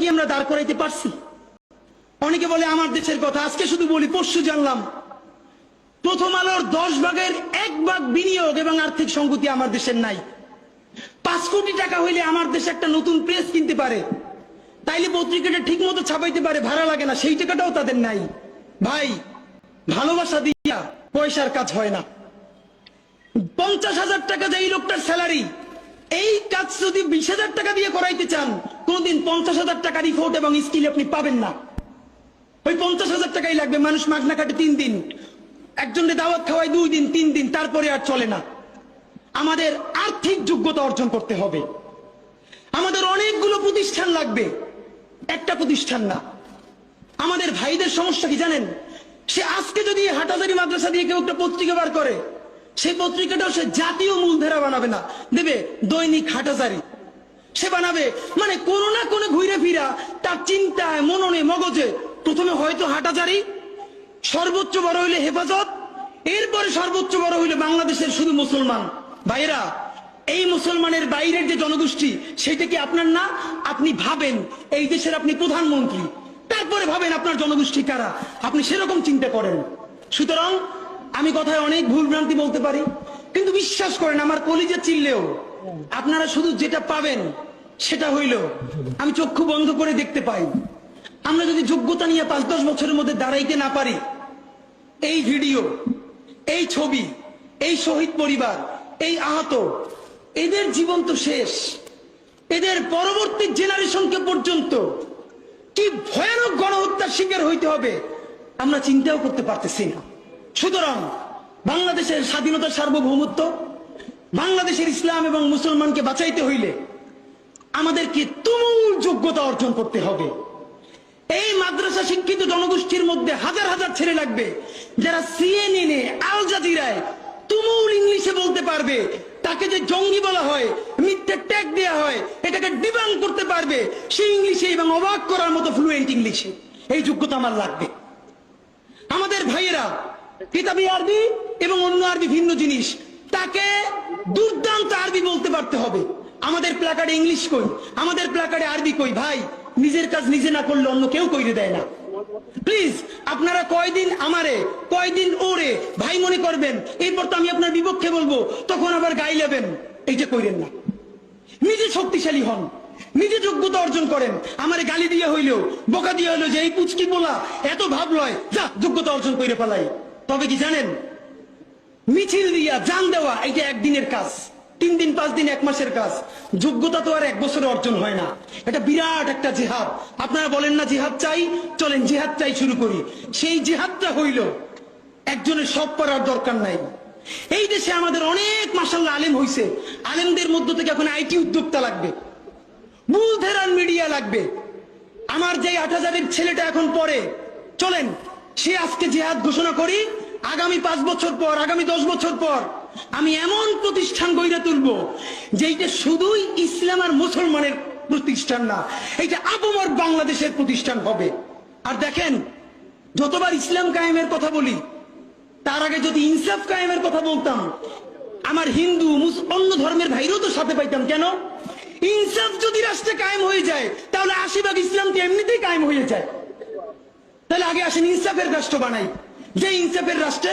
কি আমরা দাঁড় করাইতে পারছি? অনেকে বলে, আমার দেশের কথা আজকে শুধু বলি, পরশু জানলাম। প্রথম আলোর দশ ভাগের এক ভাগ বিনিয়োগ এবং আর্থিক সংগতি আমার দেশের নাই। পাঁচ কোটি টাকা হইলে আমার দেশে একটা নতুন প্রেস কিনতে পারে। তাইলে পত্রিকাটা ঠিক মতো ছাপাইতে পারে, ভাড়া লাগে না, সেই টাকাটাও তাদের নাই। ভাই, ভালোবাসা দিয়া পয়সার কাজ হয় না। পঞ্চাশ হাজার টাকা যে এই লোকটার স্যালারি এই কাজ যদি বিশ হাজার টাকা দিয়ে করাইতে চান, কোনদিন পঞ্চাশ হাজার টাকা রিপোর্ট এবং স্কিল আপনি পাবেন না। ওই পঞ্চাশ হাজার টাকাই লাগবে, মানুষ মাগনা কাটে তিন দিন। একজনের দাওয়াত খাওয়ায় দুই দিন, তিন দিন, তারপরে আর চলে না। আমাদের আর্থিক যোগ্যতা অর্জন করতে হবে। আমাদের অনেকগুলো প্রতিষ্ঠান লাগবে, একটা প্রতিষ্ঠান না। আমাদের ভাইদের সমস্যা কি জানেন? সে আজকে যদি হাটাজারি মাদ্রাসা দিয়ে কেউ একটা পত্রিকা বার করে সেই পত্রিকাটাও সে জাতীয় মূলধারা বানাবে না। দেবে দৈনিক হাটাজারি সে বানাবে মানে কোনো না কোনো ঘুরে ফিরা তার চিন্তায়, মননে, মগজে। প্রথমে হয়তো হাটাজারি সর্বোচ্চ বড় হইলে হেফাজত, এরপরে সর্বোচ্চ বড় হইলে বাংলাদেশের শুধু মুসলমান। ভাইরা এই মুসলমানের বাইরের যে জনগোষ্ঠী, সেটা কি আপনার না? আপনি ভাবেন এই দেশের আপনি প্রধানমন্ত্রী। তারপরে ভাবেন আপনার জনগোষ্ঠী কারা? আপনি সেরকম চিন্তা করেন। সুতরাং আমি কথায় অনেক ভুল ভ্রান্তি বলতে পারি, কিন্তু বিশ্বাস করেন আমার কলিজে চিনলেও আপনারা শুধু যেটা পাবেন সেটা হইল, আমি চক্ষু বন্ধ করে দেখতে পাই। আমরা যদি যোগ্যতা নিয়ে পাঁচ দশ বছরের মধ্যে দাঁড়াইতে না পারি, এই ভিডিও, এই ছবি, এই শহীদ পরিবার, এই আহত, এদের জীবন তো শেষ। এদের পরবর্তী জেনারেশনকে পর্যন্ত কি ভয়ানক গণহত্যার শিকার হইতে হবে, আমরা চিন্তাও করতে পারতেছি না। সুতরাং বাংলাদেশের স্বাধীনতার সার্বভৌমত্ব, বাংলাদেশের ইসলাম এবং মুসলমানকে বাঁচাইতে হইলে আমাদেরকে তুমুল যোগ্যতা অর্জন করতে হবে। এই মাদ্রাসা শিক্ষিত জনগোষ্ঠীর মধ্যে হাজার হাজার ছেলে লাগবে যারা সিএনএন এ আল জাজিরায় তুমুল ইংলিশে বলতে পারবে। তাকে যে জঙ্গি বলা হয়, মিথ্যে ট্যাগ দেওয়া হয়, এটাকে ডিবাং করতে পারবে, সেই ইংলিশে এবং অবাক করার মতো ফ্লুয়েন্ট ইংলিশে। এই যোগ্যতা আমার লাগবে। আমাদের ভাইয়েরা কিতাবি আরবি এবং অন্য আরবি ভিন্ন জিনিস। তাকে দুর্দান্ত আরবি বলতে পারতে হবে। আমাদের প্লাকার্ডে ইংলিশ কই? আমাদের প্লাকার্ডে আরবি কই? ভাই, নিজের কাজ নিজে না করলে অন্য কেউ কইরে দেয় না। প্লিজ আপনারা কয়দিন আমারে, কয়দিন ওরে, ভাই মনে করবেন, এরপর তো আমি আপনার বিপক্ষে বলব, তখন আবার গাই লেবেন। এইটা কইরেন না। নিজে শক্তিশালী হন। নিজে যোগ্যতা অর্জন করেন। আমারে গালি দিয়ে হইলেও, বোকা দিয়ে হইল যে এই পুচকি বলা এত ভাব লয়, যা, যোগ্যতা অর্জন করে ফেলাই তবে কি জানেন? মিছিল দিয়া জান দেওয়া এটা একদিনের কাজ, তিন দিন, পাঁচ দিন, এক মাসের কাজ, যোগ্যতা তো আর এক বছরে অর্জন হয় না। এটা বিরাট একটা জিহাদ। আপনারা বলেন না জিহাদ চাই? চলেন, জিহাদ চাই শুরু করি। সেই জিহাদটা হইল, একজনের সব করার দরকার নাই। এই দেশে আমাদের অনেক মাসাল্লাহ আলেম হইছে। আলেমদের মধ্য থেকে এখন আইটি উদ্যোক্তা লাগবে। মূলধারার মিডিয়া লাগবে। আমার যে আট হাজারের ছেলেটা এখন পড়ে, চলেন সে আজকে জেহাদ ঘোষণা করি, আগামী পাঁচ বছর পর, আগামী দশ বছর পর আমি এমন প্রতিষ্ঠান গইরা তুলব যেইটা শুধুই ইসলাম আর মুসলমানের প্রতিষ্ঠান না, এইটা আপমর বাংলাদেশের প্রতিষ্ঠান হবে। আর দেখেন, যতবার ইসলাম কায়েমের কথা বলি, তার আগে যদি ইনসাফ কায়েমের কথা বলতাম, আমার হিন্দু অন্য ধর্মের ভাইরও তো সাথে পাইতাম। কেন? ইনসাফ যদি রাষ্ট্রে কায়েম হয়ে যায়, তাহলে আশিভাগ ইসলামটি এমনিতেই কায়েম হয়ে যায়। তাহলে আগে আসেন ইনসাফের রাষ্ট্র বানাই। যে ইনসাফের রাষ্ট্রে